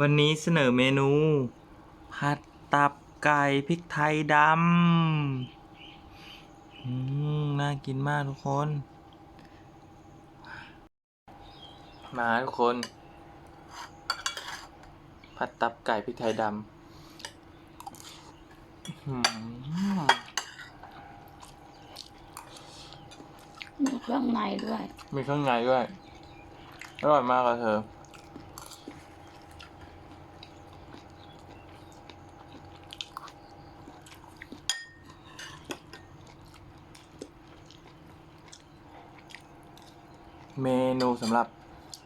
วันนี้เสนอเมนู ผัดตับไก่พริกไทยดำอืมน่ากินมากทุกคน มาทุกคน ผัดตับไก่พริกไทยดำอืมมีเครื่องในด้วย มีเครื่องในด้วย อร่อยมากเลยเธอ เมนูสำหรับ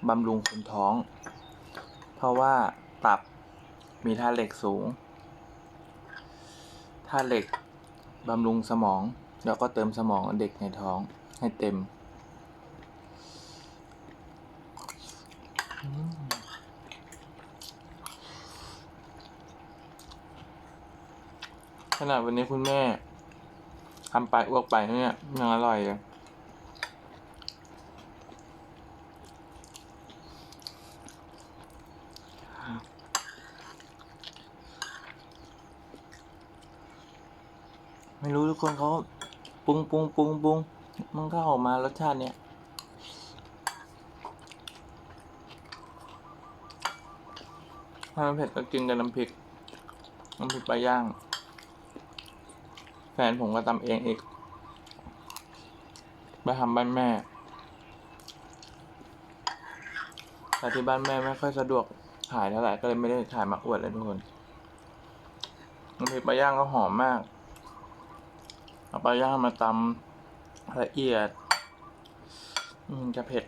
บำรุงคนท้อง เพราะว่าตับมีธาตุเหล็กสูงธาตุเหล็กบำรุงสมอง แล้วก็เติมสมองเด็กในท้องให้เต็ม ขนาดวันนี้คุณแม่ทำไปอ้วกไปเนี่ยยังอร่อยเลย ไม่รู้ทุกคนเขาปรุงปรุงปรุงปรุงมันก็ออกมารสชาติเนี่ยถ้ามันเผ็ดก็กินกับน้ำพริกน้ำพริกปลาย่าง แฟนผมก็ตำเองอีก ไปทำบ้านแม่ แต่ที่บ้านแม่ไม่ค่อยสะดวกถ่ายเท่าไหร่ก็เลยไม่ได้ถ่ายมาอวดเลยทุกคนน้ำพริกปลาย่างก็หอมมาก เอาปลาย่างมาตำละเอียด อืมจะเผ็ด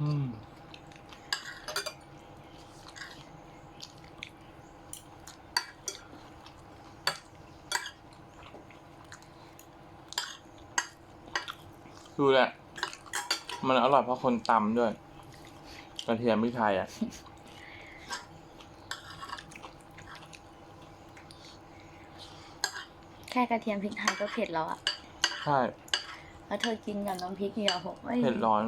อืมดูแหละ มันอร่อยเพราะคนตำด้วย กระเทียมพริกไทยอะ แค่กระเทียมพริกไทยก็เผ็ดแล้วอะใช่ แล้วเธอกินกับน้ำพริกเนี่ยโอ้โหไม่ เผ็ดร้อน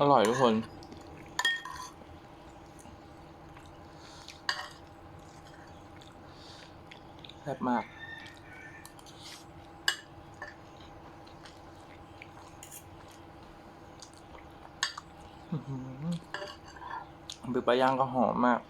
อร่อยทุกคน แซ่บมากบือหือบึกปลาย่างก็หอมมาก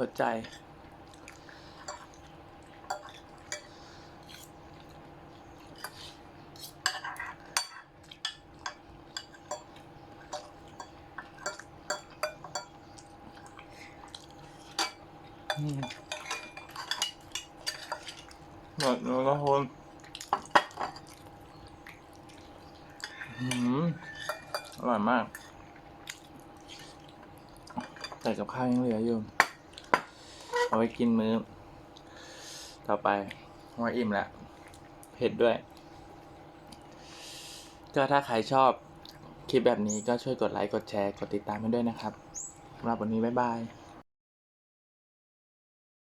หัวใจ อืมหมดแล้วก็คนอืมอร่อยมากแต่กับข้าวยังเหลืออยู่ เอาไว้กินมื้อ ต่อไปว่าอิ่มแล้วเผ็ดด้วย ก็ถ้าใครชอบคลิปแบบนี้ก็ช่วยกดไลค์ กดแชร์ กดติดตามให้ด้วยนะครับสำหรับวันนี้ บ๊ายบาย